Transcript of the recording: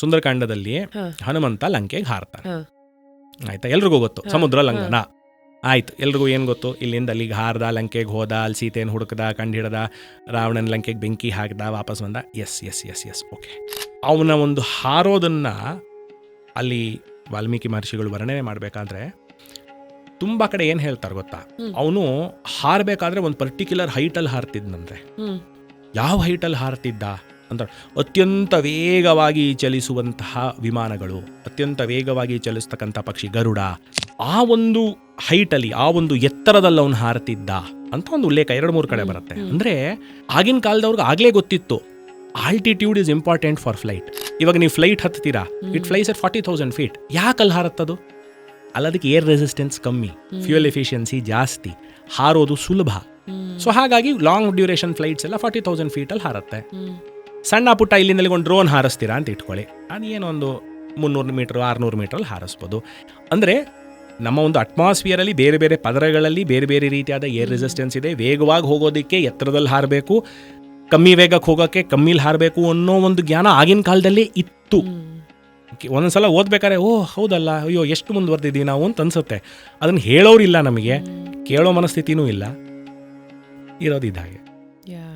ಸುಂದರಕಾಂಡದಲ್ಲಿ ಹನುಮಂತ ಲಂಕೆಗೆ ಹಾರ್ತಾನೆ. ಆಯ್ತಾ? ಎಲ್ರಿಗೂ ಗೊತ್ತು. ಸಮುದ್ರ ಲಂಘನ. ಆಯ್ತು. ಎಲ್ರಿಗೂ ಏನು ಗೊತ್ತು? ಇಲ್ಲಿಂದ ಅಲ್ಲಿಗೆ ಹಾರ್ದ ಲಂಕೆಗೆ ಹೋದ ಅಲ್ಲಿ ಸೀತೆಯನ್ನು ಹುಡುಕದ ಕಂಡು ಹಿಡ್ದ ರಾವಣನ ಲಂಕೆಗೆ ಬೆಂಕಿ ಹಾಕ್ದ ವಾಪಸ್ ಬಂದ. Yes yes yes yes okay ಅವನ ಒಂದು ಹಾರೋದನ್ನ ಅಲ್ಲಿ ವಾಲ್ಮೀಕಿ ಮಹರ್ಷಿಗಳು ವರ್ಣನೆ ಮಾಡಬೇಕಾದ್ರೆ ತುಂಬ ಕಡೆ ಏನು ಹೇಳ್ತಾರೆ ಗೊತ್ತಾ? ಅವನು ಹಾರಬೇಕಾದ್ರೆ ಒಂದು ಪರ್ಟಿಕ್ಯುಲರ್ ಹೈಟಲ್ಲಿ ಹಾರ್ತಿದ್ನಂದ್ರೆ ಯಾವ ಹೈಟಲ್ಲಿ ಹಾರ್ತಿದ್ದ? ಅಂತ ಅತ್ಯಂತ ವೇಗವಾಗಿ ಚಲಿಸುವಂತಹ ವಿಮಾನಗಳು ಅತ್ಯಂತ ವೇಗವಾಗಿ ಚಲಿಸ್ತಕ್ಕಂಥ ಪಕ್ಷಿ ಗರುಡ ಆ ಒಂದು ಹೈಟಲ್ಲಿ ಆ ಒಂದು ಎತ್ತರದಲ್ಲಿ ಅವನು ಹಾರತಿದ್ದ ಅಂತ ಒಂದು ಉಲ್ಲೇಖ ಎರಡು ಮೂರು ಕಡೆ ಬರುತ್ತೆ. ಅಂದರೆ ಆಗಿನ ಕಾಲದವ್ರಿಗೆ ಆಗ್ಲೇ ಗೊತ್ತಿತ್ತು altitude is important for flight ಇವಾಗ ನೀವು flight ಹತ್ತೀರಾ? It flies at forty thousand feet ಯಾಕೆ ಅಲ್ಲಿ ಹಾರತ್ತದು? ಅಲ್ಲದಕ್ಕೆ ಏರ್ ರೆಸಿಸ್ಟೆನ್ಸ್ ಕಮ್ಮಿ ಫ್ಯೂಯಲ್ ಎಫಿಷಿಯನ್ಸಿ ಜಾಸ್ತಿ ಹಾರೋದು ಸುಲಭ. ಸೊ ಹಾಗಾಗಿ ಲಾಂಗ್ ಡ್ಯೂರೇಷನ್ ಫ್ಲೈಟ್ಸ್ ಎಲ್ಲ ಫಾರ್ಟಿ ತೌಸಂಡ್ ಫೀಟಲ್ಲಿ ಹಾರತ್ತೆ. ಸಣ್ಣ ಪುಟ್ಟ ಇಲ್ಲಿಂದ ಒಂದು ಡ್ರೋನ್ ಹಾರಿಸ್ತೀರಾ ಅಂತ ಇಟ್ಕೊಳ್ಳಿ. ಅದು ಏನೊಂದು ಮುನ್ನೂರು ಮೀಟ್ರ್, ಆರುನೂರು ಮೀಟ್ರಲ್ಲಿ ಹಾರಿಸ್ಬೋದು. ಅಂದರೆ ನಮ್ಮ ಒಂದು ಅಟ್ಮಾಸ್ಫಿಯರಲ್ಲಿ ಬೇರೆ ಬೇರೆ ಪದರಗಳಲ್ಲಿ ಬೇರೆ ಬೇರೆ ರೀತಿಯಾದ ಏರ್ ರೆಸಿಸ್ಟೆನ್ಸ್ ಇದೆ. ವೇಗವಾಗಿ ಹೋಗೋದಕ್ಕೆ ಎತ್ತರದಲ್ಲಿ ಹಾರಬೇಕು, ಕಮ್ಮಿ ವೇಗಕ್ಕೆ ಹೋಗೋಕ್ಕೆ ಕಮ್ಮಿಲಿ ಹಾರಬೇಕು ಅನ್ನೋ ಒಂದು ಜ್ಞಾನ ಆಗಿನ ಕಾಲದಲ್ಲೇ ಇತ್ತು. ಒಂದೊಂದ್ಸಲ ಓದ್ಬೇಕಾದ್ರೆ ಓ ಹೌದಲ್ಲ, ಅಯ್ಯೋ, ಎಷ್ಟು ಮುಂದುವರೆದಿದ್ದೀವಿ ನಾವು ಅಂತ ಅನ್ಸುತ್ತೆ. ಅದನ್ನು ಹೇಳೋರಿಲ್ಲ ನಮಗೆ. ಕೇಳೋ ಮನಸ್ಥಿತಿನೂ ಇಲ್ಲ. ಇರೋದು ಯಾ